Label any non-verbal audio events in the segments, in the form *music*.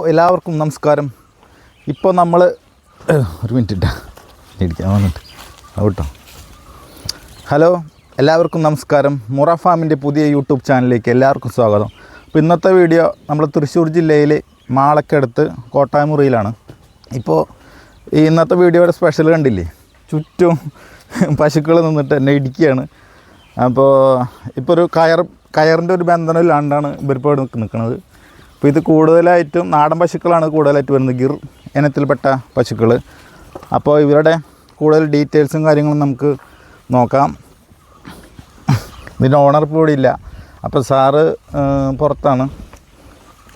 എല്ലാവർക്കും നമസ്കാരം. ഇപ്പോൾ നമ്മൾ ഒരു മിനിറ്റ് ഇട്ടാ. ഇടിക്കാൻ വന്നിട്ട്. ഔട്ടോ ഹലോ എല്ലാവർക്കും നമസ്കാരം. മുറ ഫാമിന്റെ പുതിയ യൂട്യൂബ് ചാനലിലേക്ക് എല്ലാവർക്കും സ്വാഗതം. അപ്പോൾ ഇന്നത്തെ വീഡിയോ നമ്മൾ തൃശ്ശൂർ ജില്ലയിൽ മാളക്കടുത്ത് കോട്ടാമുറിയിലാണ്. ഇപ്പോൾ ഈ ഇന്നത്തെ വീഡിയോയുടെ സ്പെഷ്യൽ കണ്ടില്ലേ? ചുറ്റും പശുക്കൾ നിന്നിട്ട് എന്നെ ഇടിക്കുകയാണ്. അപ്പോൾ ഇപ്പോൾ ഒരു കയർ കയറിന്റെ ഒരു ബന്ധനമില്ലാണ്ടാണ് ഇവരിപ്പോൾ നിൽക്കുന്നത്. അപ്പോൾ ഇത് കൂടുതലായിട്ടും നാടൻ പശുക്കളാണ് കൂടുതലായിട്ട് വരുന്നത് ഗിർ ഇനത്തിൽപ്പെട്ട പശുക്കൾ അപ്പോൾ ഇവരുടെ കൂടുതൽ ഡീറ്റെയിൽസും കാര്യങ്ങളും നമുക്ക് നോക്കാം. ഇതിന്റെ ഓണർ ഇപ്പോൾ ഇവിടെ ഇല്ല. അപ്പോൾ സാറ് പുറത്താണ്.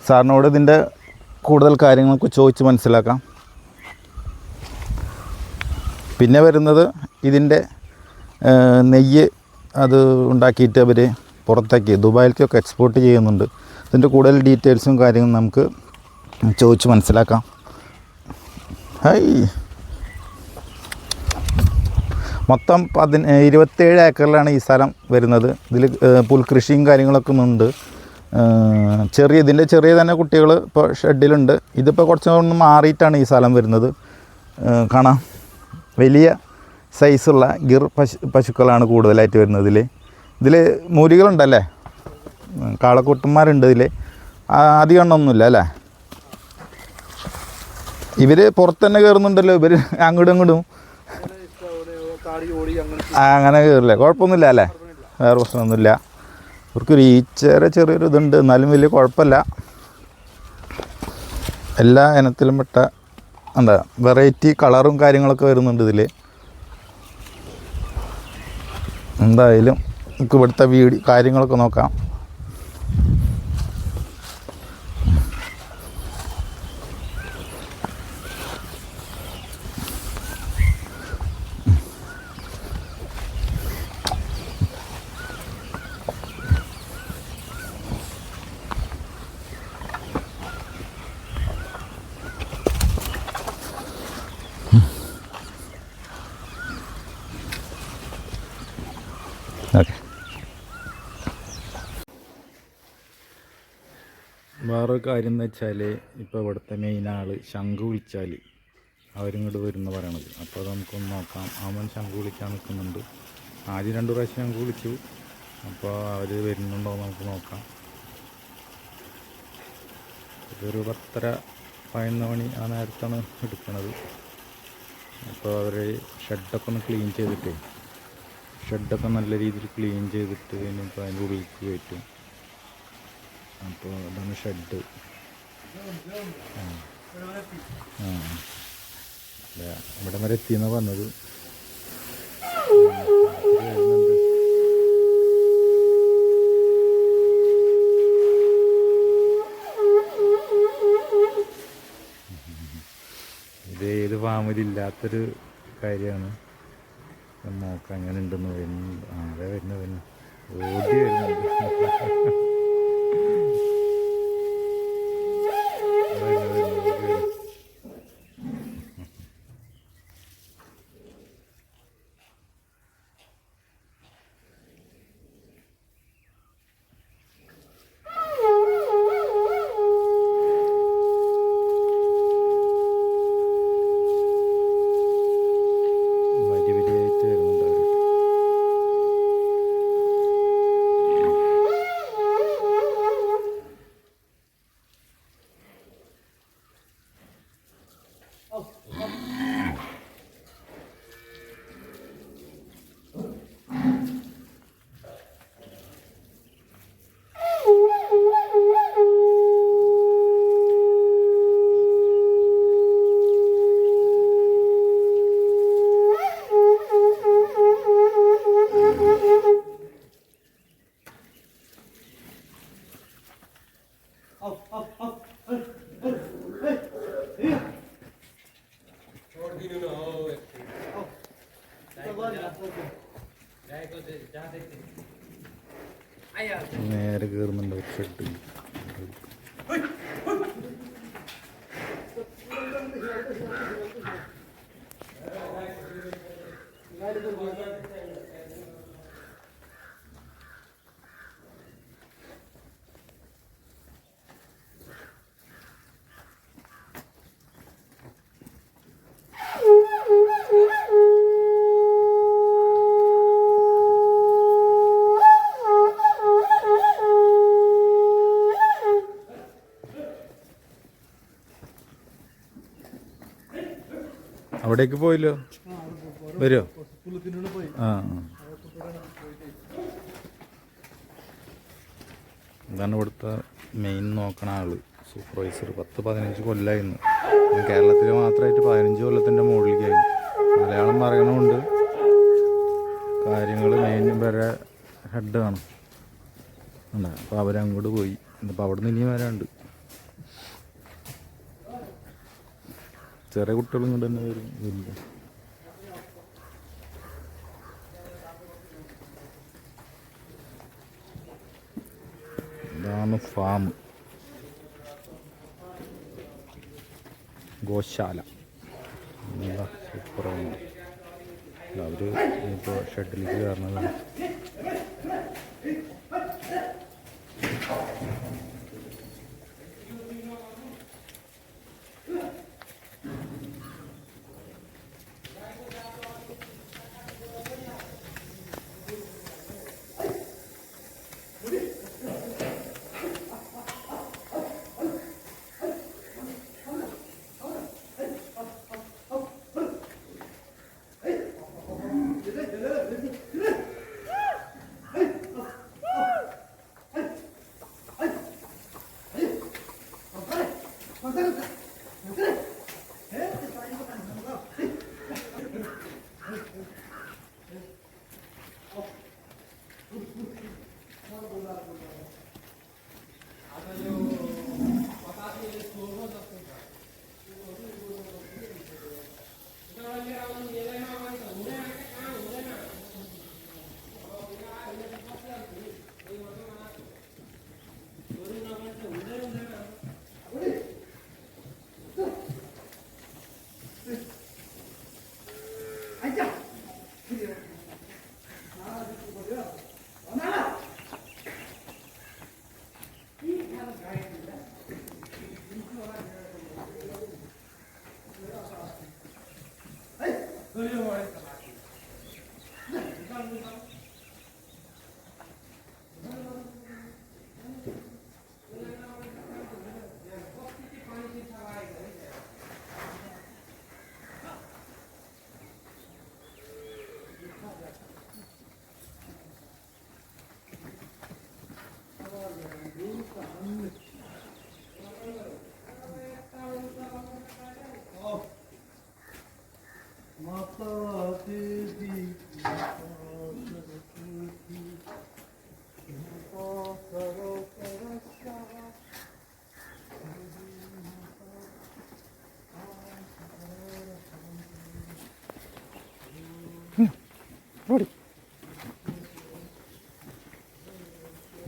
സാറിനോട് ഇതിന്റെ കൂടുതൽ കാര്യങ്ങളൊക്കെ ചോദിച്ച് മനസ്സിലാക്കാം. പിന്നെ വരുന്നത് ഇതിന്റെ നെയ്യ് അത് ഉണ്ടാക്കിയിട്ട് അവർ പുറത്തേക്ക് ദുബായിലേക്കൊക്കെ എക്സ്പോർട്ട് ചെയ്യുന്നുണ്ട്. ഇതിന്റെ കൂടുതൽ ഡീറ്റെയിൽസും കാര്യങ്ങളും നമുക്ക് ചോദിച്ച് മനസ്സിലാക്കാം. ഹൈ. മൊത്തം പതിന ഇരുപത്തേഴ് ഏക്കറിലാണ് ഈ സ്ഥലം വരുന്നത്. ഇതിൽ പുൽകൃഷിയും കാര്യങ്ങളൊക്കെ ഉണ്ട്. ചെറിയ ഇതിന്റെ ചെറിയ തന്നെ കുട്ടികൾ ഇപ്പോൾ ഷെഡിലുണ്ട്. ഇതിപ്പോൾ കുറച്ച് ഒന്ന് മാറിയിട്ടാണ് ഈ സ്ഥലം വരുന്നത്. കാണാം. വലിയ സൈസുള്ള ഗിർ പശു പശുക്കളാണ് കൂടുതലായിട്ട് വരുന്നത് ഇതിൽ ഇതിൽ മൂരികളുണ്ടല്ലേ ഉം, കാളക്കൂട്ടന്മാരുണ്ട് ഇതിൽ അധികം എണ്ണമൊന്നുമില്ല അല്ലേ? ഇവർ പുറത്ത് തന്നെ കയറുന്നുണ്ടല്ലോ ഇവർ അങ്ങോട്ടും ഇങ്ങോട്ടും. അങ്ങനെ കയറില്ല കുഴപ്പമൊന്നുമില്ല അല്ലേ? വേറെ പ്രശ്നമൊന്നുമില്ല. ഇവർക്കൊരു ഈച്ചേരെ ചെറിയൊരു ഇതുണ്ട്. എന്നാലും വലിയ കുഴപ്പമില്ല. എല്ലാ ഇനത്തിലും പെട്ട എന്താ വെറൈറ്റി കളറും കാര്യങ്ങളൊക്കെ വരുന്നുണ്ട് ഇതിൽ എന്തായാലും നമുക്ക് ഇവിടുത്തെ വീഡിയോ കാര്യങ്ങളൊക്കെ നോക്കാം. വേറൊരു കാര്യം എന്ന് വെച്ചാൽ ഇപ്പോൾ ഇവിടുത്തെ മെയിൻ ആൾ ശംഖ് വിളിച്ചാൽ അവരിങ്ങോട്ട് വരുന്ന പറയണത്. അപ്പോൾ നമുക്കൊന്ന് നോക്കാം. അവൻ ശംഖ് വിളിക്കാൻ നിൽക്കുന്നുണ്ട് ആദ്യം രണ്ട് പ്രാവശ്യം ശംഖ് വിളിച്ചു. അപ്പോൾ അവർ വരുന്നുണ്ടോ നമുക്ക് നോക്കാം. ഇതൊരു പത്തര പതിനൊന്ന് മണി ആ നേരത്താണ് എടുക്കുന്നത് അപ്പോൾ അവർ ഷെഡൊക്കെ ഒന്ന് ക്ലീൻ ചെയ്തിട്ടേ. ഷെഡൊക്കെ നല്ല രീതിയിൽ ക്ലീൻ ചെയ്തിട്ട് ഇനിയിപ്പോൾ അതിന്റെ ഉള്ളിലേക്ക് കയറ്റും. അപ്പോൾ അതാണ് ഷെഡ്. ആ. ഇവിടെ വരെ എത്തിയെന്നാണ് പറഞ്ഞത്. ഇതേത് ഏത് കാര്യമാണ്. നോക്കാം അങ്ങനെ ഉണ്ടെന്ന് വരുന്നുണ്ട് ആ അതെ വരുന്നു വരുന്നു. ഓടി വരുന്നുണ്ട്. *laughs* അവിടേക്ക് പോയില്ലോ? വരുമോ ആ. ഇതാണ് ഇവിടുത്തെ മെയിൻ നോക്കണ ആൾ സൂപ്പർവൈസർ പത്ത് പതിനഞ്ച് കൊല്ലമായിരുന്നു കേരളത്തിൽ മാത്രമായിട്ട് പതിനഞ്ച് കൊല്ലത്തിന്റെ മുകളിലേക്കായി. മലയാളം പറയണമുണ്ട്. കാര്യങ്ങൾ മെയിൻ വരെ ഹെഡ് ആണ്. ഉണ്ട്? അപ്പോൾ അവരങ്ങോട്ട് പോയി. ഇന്നിപ്പോൾ അവിടെ നിന്ന് ഇനി വരാണ്ട് ചെറിയ കുട്ടികളും കൊണ്ട് തന്നെ വരും. ഇതില്ല ഇതാണ് ഫാം. ഗോശാല. സൂപ്പറാണ്. അവർ ഇപ്പോൾ ഷെഡിലേക്ക് കയറണതാണ്.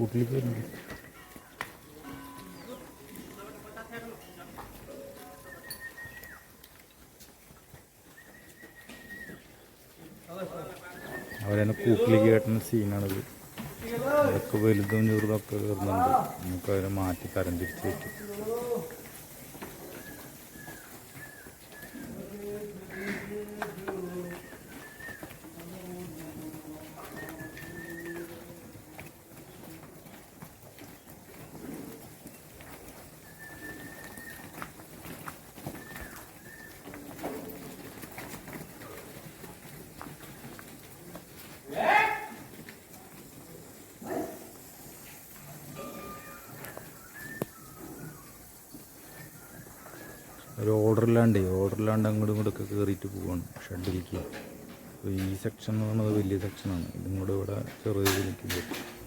കൂട്ടിലേക്ക് വരുന്നത്. അവരെന്നെ കൂട്ടിലേക്ക് കയറ്റുന്ന സീനാണിത് അതൊക്കെ വലുതും ചെറുതൊക്കെ കയറുന്നുണ്ട് നമുക്ക് അവരെ മാറ്റി തരം തിരിച്ച് വെക്കും ഒരു ഓർഡറില്ലാണ്ട് ഓർഡറില്ലാണ്ട് അങ്ങോട്ടും ഇങ്ങോട്ടൊക്കെ കയറിയിട്ട് പോവാണ്. ഷെഡിലേക്ക് അപ്പോൾ ഈ സെക്ഷൻ എന്ന് പറയുന്നത് വലിയ സെക്ഷനാണ് ഇതും കൂടെ ഇവിടെ ചെറിയതിലേക്ക് പോകും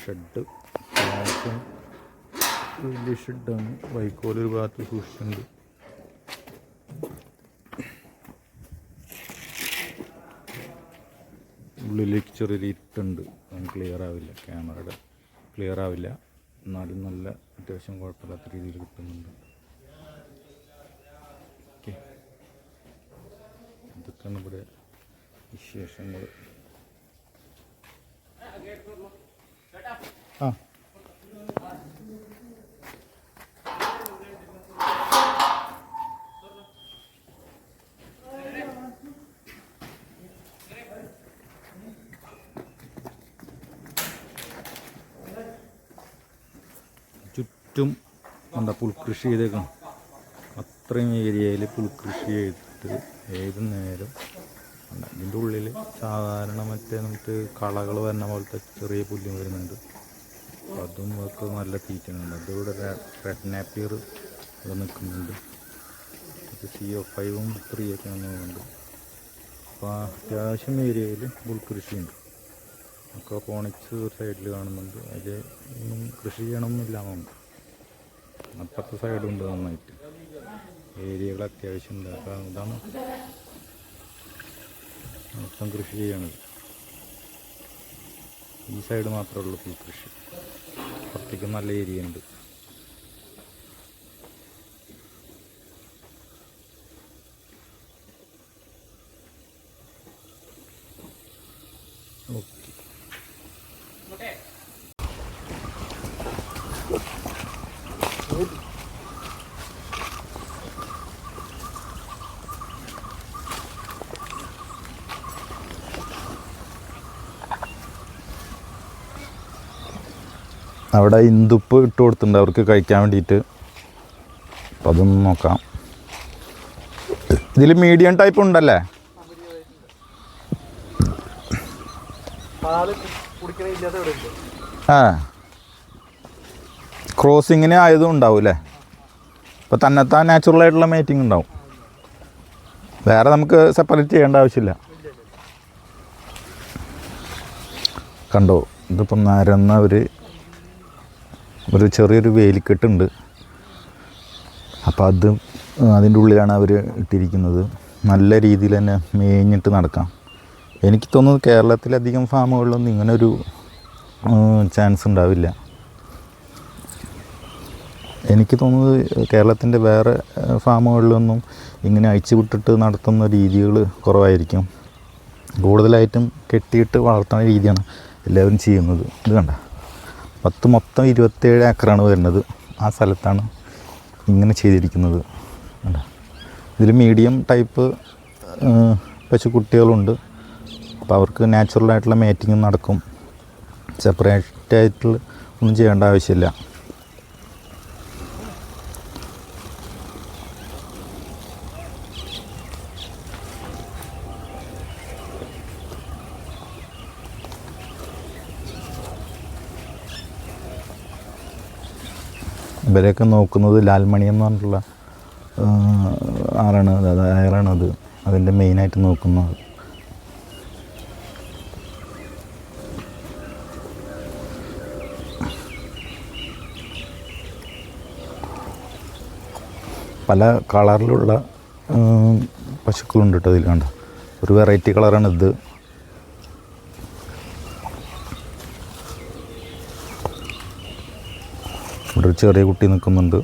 ഷെഡ്. അത്യാവശ്യം വലിയ ഷെഡാണ്. വൈക്കോലൊരു ഭാഗത്ത് സൂക്ഷിച്ചിട്ടുണ്ട്. ഉള്ളിലേക്ക് ചെറിയൊരു ഇരുട്ടുണ്ട് ക്ലിയർ ആവില്ല. ക്യാമറയുടെ ക്ലിയർ ആവില്ല. എന്നാലും നല്ല അത്യാവശ്യം കുഴപ്പമില്ലാത്ത രീതിയിൽ കിട്ടുന്നുണ്ട്. ഓക്കെ. ഇതൊക്കെയാണ് ഇവിടെ വിശേഷങ്ങൾ. ചുറ്റും എന്താ പുൽകൃഷി ചെയ്തേക്കണം. അത്രയും ഏരിയയിൽ പുൽകൃഷി ചെയ്തിട്ട് ഏത് നേരം. ഇതിന്റെ ഉള്ളിൽ സാധാരണ മറ്റേ നമുക്ക് കളകൾ വരുന്ന പോലത്തെ ചെറിയ പുല്ല് വരുന്നുണ്ട്. അതും ഒക്കെ നല്ല തീറ്റുന്നുണ്ട് അതിവിടെ റെഡ് നാപ്പിയർ ഇവിടെ നിൽക്കുന്നുണ്ട്. സി ഒ ഫൈവും ത്രീ ഒക്കെ വന്നുകൊണ്ട് അപ്പോൾ അത്യാവശ്യം ഏരിയയിൽ പുൽകൃഷിയുണ്ട് ഒക്കെ പോണിക്സ് ഒരു സൈഡിൽ കാണുന്നുണ്ട്. അതിൽ ഒന്നും കൃഷി ചെയ്യണമെന്നില്ല നമുക്ക് അപ്പുറത്തെ സൈഡും ഉണ്ട് നന്നായിട്ട്. ഏരിയകൾ അത്യാവശ്യം ഉണ്ട്. അപ്പം ഇതാണ് മൊത്തം കൃഷി ചെയ്യണത്. ഈ സൈഡ് മാത്രമേ ഉള്ളൂ ഫുൾ കൃഷി. പുറത്തേക്കും നല്ല ഏരിയ ഉണ്ട് ഓക്കെ അവിടെ ഇന്ദുപ്പ് ഇട്ട് കൊടുത്തിട്ടുണ്ട്. അവർക്ക് കഴിക്കാൻ വേണ്ടിയിട്ട്. അപ്പം അതൊന്ന് നോക്കാം. ഇതിൽ മീഡിയം ടൈപ്പ് ഉണ്ടല്ലേ? ആ. ക്രോസിങ്ങിന് ആയതും ഉണ്ടാവും അല്ലേ? അപ്പോൾ തന്നെത്താൻ നാച്ചുറൽ ആയിട്ടുള്ള മേറ്റിംഗ് ഉണ്ടാവും. വേറെ നമുക്ക് സെപ്പറേറ്റ് ചെയ്യേണ്ട ആവശ്യമില്ല. കണ്ടോ? ഇതിപ്പം നരന്ന ഒരു ഒരു ചെറിയൊരു വേലിക്കെട്ടുണ്ട്. അപ്പോൾ അത് അതിന്റെ ഉള്ളിലാണ് അവർ ഇട്ടിരിക്കുന്നത്. നല്ല രീതിയിൽ തന്നെ മേഞ്ഞിട്ട് നടക്കാം. എനിക്ക് തോന്നുന്നു കേരളത്തിലധികം ഫാമുകളിലൊന്നും ഇങ്ങനൊരു ചാൻസ് ഉണ്ടാവില്ല. എനിക്ക് തോന്നുന്നത് കേരളത്തിന്റെ വേറെ ഫാമുകളിലൊന്നും ഇങ്ങനെ അഴിച്ചു വിട്ടിട്ട് നടത്തുന്ന രീതികൾ കുറവായിരിക്കും. കൂടുതലായിട്ടും കെട്ടിയിട്ട് വളർത്തുന്ന രീതിയാണ് എല്ലാവരും ചെയ്യുന്നത്. ഇത് കണ്ട? പത്ത് മൊത്തം ഇരുപത്തേഴ് ഏക്കറാണ് വരുന്നത്. ആ സ്ഥലത്താണ് ഇങ്ങനെ ചെയ്തിരിക്കുന്നത്. ഇതിൽ മീഡിയം ടൈപ്പ് പശുക്കുട്ടികളുണ്ട് അപ്പോൾ അവർക്ക് നാച്ചുറലായിട്ടുള്ള മേറ്റിംഗ് നടക്കും. സെപ്പറേറ്റ് ആയിട്ട് ഒന്നും ചെയ്യേണ്ട ആവശ്യമില്ല. ഇവരെയൊക്കെ നോക്കുന്നത് ലാൽമണി എന്ന് പറഞ്ഞിട്ടുള്ള ആറാണ് അയറാണ് അത്. അതിന്റെ മെയിനായിട്ട് നോക്കുന്നത് പല കളറിലുള്ള പശുക്കളുണ്ട് കേട്ടോ ഇതിൽ കണ്ട? ഒരു വെറൈറ്റി കളറാണ് ഇത് ഇവിടെ ഒരു ചെറിയ കുട്ടി നിൽക്കുന്നുണ്ട്.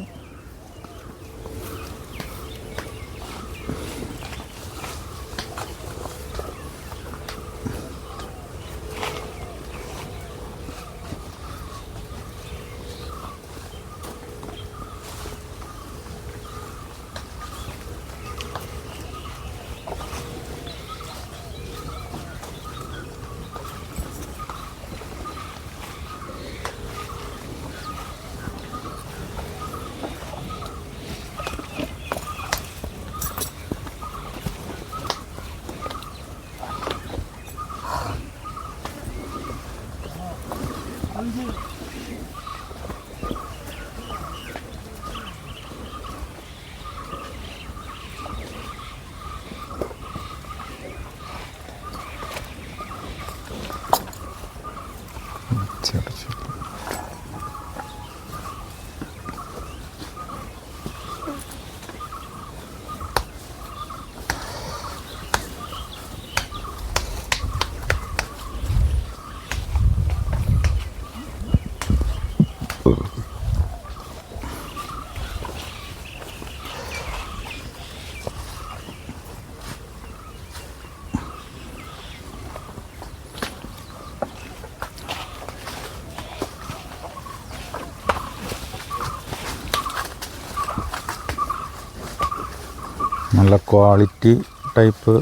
നല്ല ക്വാളിറ്റി ടൈപ്പ്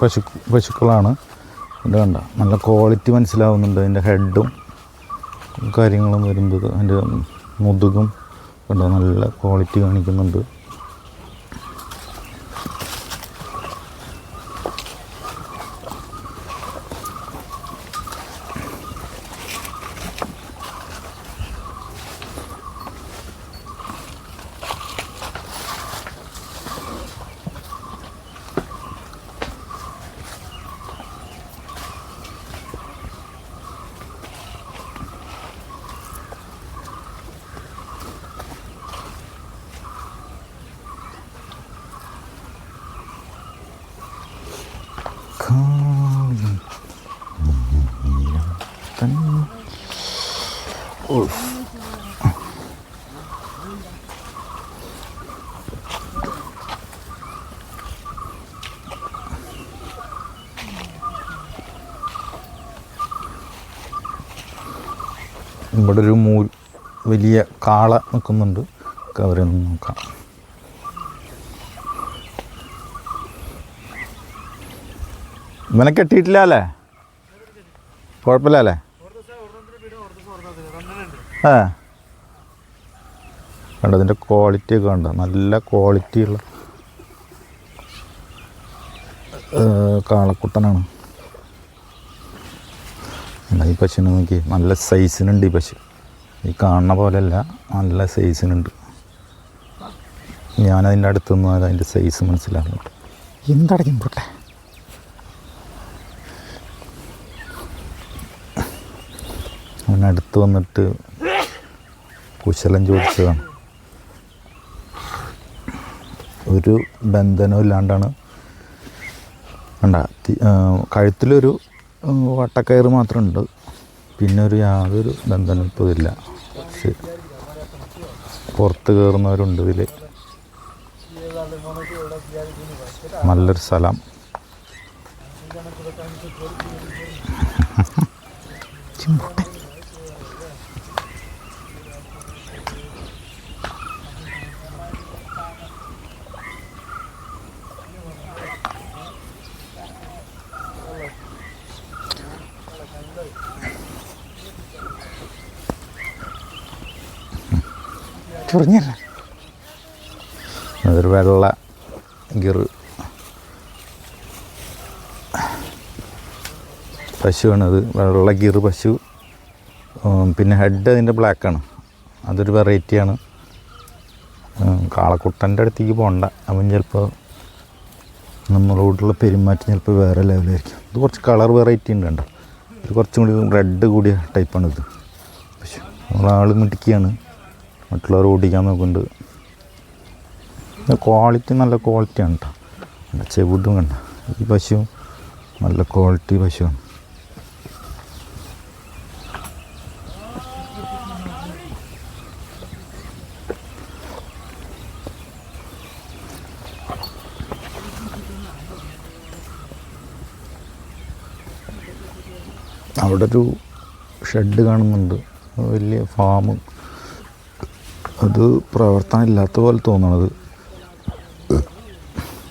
പശു പശുക്കളാണ്. ഇത് കണ്ട നല്ല ക്വാളിറ്റി മനസ്സിലാവുന്നുണ്ട് അതിന്റെ ഹെഡും കാര്യങ്ങളും വരുമ്പോൾ അതിന്റെ മുതുകും കണ്ടോ നല്ല ക്വാളിറ്റി കാണിക്കുന്നുണ്ട്. ഉഫ്. ഇവിടെ ഒരു മൂ വലിയ കാള നിൽക്കുന്നുണ്ട്. അവരെ ഒന്ന് നോക്കാം. ഇവനെ കെട്ടിയിട്ടില്ല അല്ലേ? കുഴപ്പമില്ല അല്ലേ? ആ. കണ്ടോ ഇതിന്റെ ക്വാളിറ്റി ഒക്കെ കണ്ടോ? നല്ല ക്വാളിറ്റിയുള്ള കാളക്കുട്ടനാണ്. എന്നാൽ ഈ പശുവിനെ നോക്കി നല്ല സൈസിനുണ്ട് ഈ പശു. ഈ കാണുന്ന പോലെയല്ല നല്ല സൈസിനുണ്ട് ഞാനതിന്റെ അടുത്ത് നിന്നാൽ അതിന്റെ സൈസ് മനസ്സിലാകുന്നുണ്ട് എന്തടക്കും പൊട്ടെ അവനടുത്ത് വന്നിട്ട് കുശലം ചോദിച്ചതാണ്. ഒരു ബന്ധനവും ഇല്ലാണ്ടാണ്. വേണ്ട കഴുത്തിലൊരു വട്ടക്കയർ മാത്രമുണ്ട് പിന്നെ ഒരു യാതൊരു ബന്ധനം ഇപ്പോൾ ശരി. പുറത്ത് കയറുന്നവരുണ്ട് ഇതിൽ നല്ലൊരു സ്ഥലം. ചിമ്പൊട്ടെ ചൊറിഞ്ഞല്ല അതൊരു വെള്ള ഗിറ്. പശുവാണത് വെള്ള ഗിറ് പശു. പിന്നെ ഹെഡ് അതിന്റെ ബ്ലാക്കാണ്. അതൊരു വെറൈറ്റിയാണ്. കാളക്കുട്ടന്റെ അടുത്തേക്ക് പോകണ്ട അവൻ ചിലപ്പോൾ നമ്മളോടുള്ള പെരുമാറ്റം ചിലപ്പോൾ വേറെ ലെവലായിരിക്കും. ഇത് കുറച്ച് കളർ വെറൈറ്റി ഉണ്ട് കണ്ടോ? ഇത് കുറച്ചും കൂടി റെഡ് കൂടിയ ടൈപ്പാണിത് പശു. നമ്മളാൾ മിടുക്കിയാണ്. മറ്റുള്ളവർ ഓടിക്കാൻ നോക്കുന്നുണ്ട്. ക്വാളിറ്റി നല്ല ക്വാളിറ്റിയാണ് കേട്ടോ നല്ല ചെവിടും കണ്ട. ഈ പശു നല്ല ക്വാളിറ്റി പശുവാണ് അവിടെ ഒരു ഷെഡ് കാണുന്നുണ്ട്. വലിയ ഫാം അത് പ്രവർത്തനം ഇല്ലാത്ത പോലെ തോന്നണത്.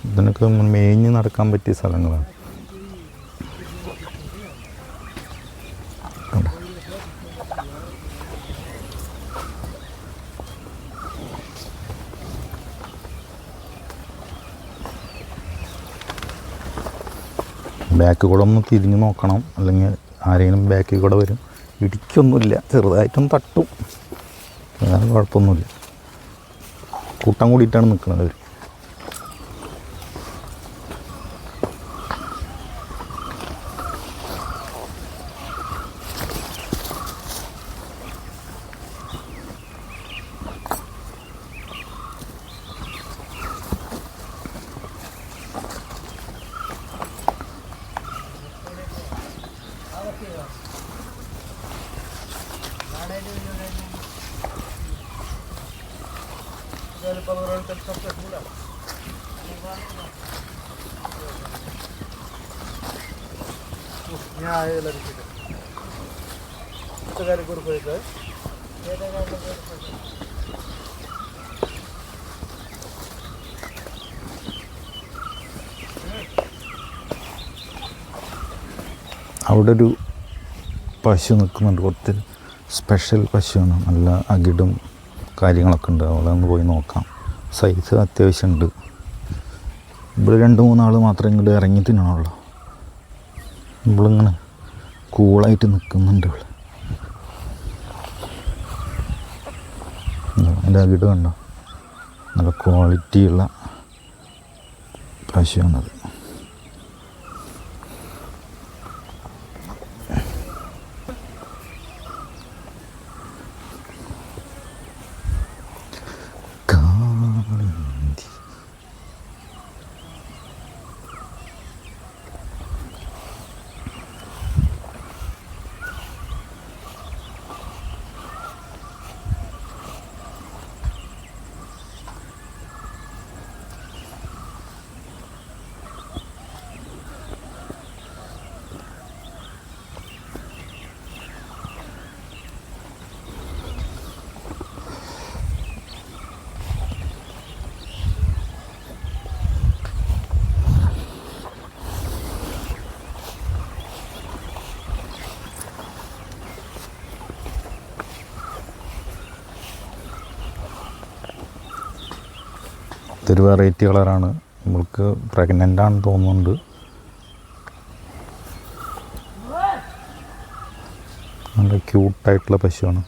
ഇതിനൊക്കെ മേഞ്ഞ് നടക്കാൻ പറ്റിയ സ്ഥലങ്ങളാണ്? ബാക്ക് കൂടെ ഒന്ന് തിരിഞ്ഞ് നോക്കണം. അല്ലെങ്കിൽ ആരെങ്കിലും ബാക്കിൽ കൂടെ വരും. ഇടിക്കൊന്നുമില്ല. ചെറുതായിട്ടൊന്ന് തട്ടും. വേറെ കുഴപ്പമൊന്നുമില്ല. കൂട്ടം കൂടിയിട്ടാണ് നിൽക്കുന്നത് അവർ. കുറിപ്പ് പോയിട്ട് അവിടെ ഒരു പശു നിൽക്കുന്നുണ്ട്. കുറച്ച് സ്പെഷ്യൽ പശുവാണ്. നല്ല അകിടും കാര്യങ്ങളൊക്കെ ഉണ്ട്. അവിടെ ഒന്ന് പോയി നോക്കാം. സൈസ് അത്യാവശ്യം ഉണ്ട്. ഇവിടെ രണ്ട് മൂന്നാൾ മാത്രമേ ഇങ്ങോട്ട് ഇറങ്ങി തിന്നണുള്ളൂ. നമ്മളിങ്ങനെ കൂളായിട്ട് നിൽക്കുന്നുണ്ട് ഇവിടെ അതിന്റെ അകിട് കണ്ടോ? നല്ല ക്വാളിറ്റിയുള്ള പശുവാണത് ഇതൊരു വെറൈറ്റി കളറാണ്. നമ്മൾക്ക് പ്രഗ്നന്റ് ആണെന്ന് തോന്നുന്നുണ്ട്. നല്ല ക്യൂട്ടായിട്ടുള്ള പശുവാണ്.